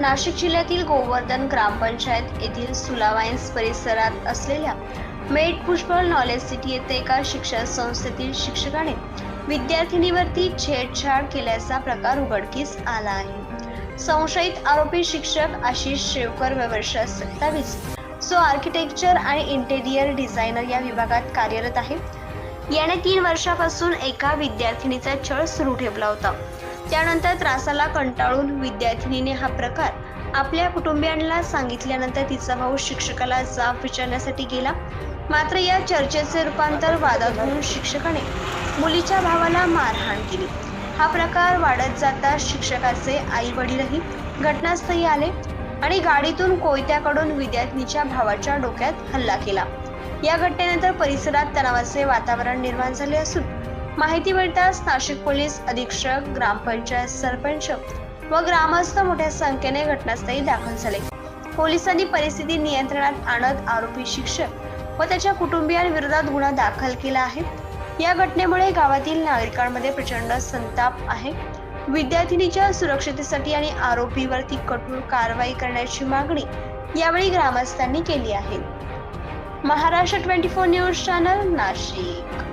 नाशिक जिल्ह्यातील गोवर्धन ग्रामपंचायत येथील सुलावाईन्स परिसरात असलेल्या मेड पुष्पळ नॉलेज सिटी येथे एका शिक्षण संस्थेतील शिक्षकाने विद्यार्थिनीवरती छेडछाड केल्याचा प्रकार उघडकीस आला आहे. संशयित आरोपी शिक्षक आशिष शेवकर वय वर्ष सत्तावीस सो आर्किटेक्चर आणि इंटेरियर डिझायनर या विभागात कार्यरत आहे. याने तीन वर्षापासून एका विद्यार्थिनीचा छळ सुरू ठेवला होता. त्यानंतर त्रासाला कंटाळून विद्यार्थिनीने हा प्रकार आपल्या कुटुंबियांना सांगितल्यानंतर तिचा भाऊ शिक्षकाला जाब विचारण्यासाठी गेला. मात्र या चर्चेचे रूपांतर वादात होऊन शिक्षकाने मुलीच्या भावाला मारहाण केली. हा प्रकार वाढत जाता शिक्षकाचे आई वडीलही घटनास्थळी आले आणि गाडीतून कोयत्याकडून विद्यार्थिनीच्या भावाच्या डोक्यात हल्ला केला. या घटनेनंतर परिसरात तणावाचे वातावरण निर्माण झाले असून माहिती मिळताच नाशिक पोलीस अधीक्षक ग्रामपंचायत सरपंच व ग्रामस्थ मोठ्या संख्येने घटनास्थळी दाखल झाले. पोलिसांनी परिस्थिती नियंत्रणात आणत आरोपी शिक्षक व त्याच्या कुटुंबियांविरोधात गुन्हा दाखल केला आहे. या घटनेमुळे गावातील नागरिकांमध्ये प्रचंड संताप आहे. विद्यार्थिनीच्या सुरक्षतेसाठी आणि आरोपीवरती कठोर कारवाई करण्याची मागणी यावेळी ग्रामस्थांनी केली आहे. Maharashtra twenty four news channel Nashik.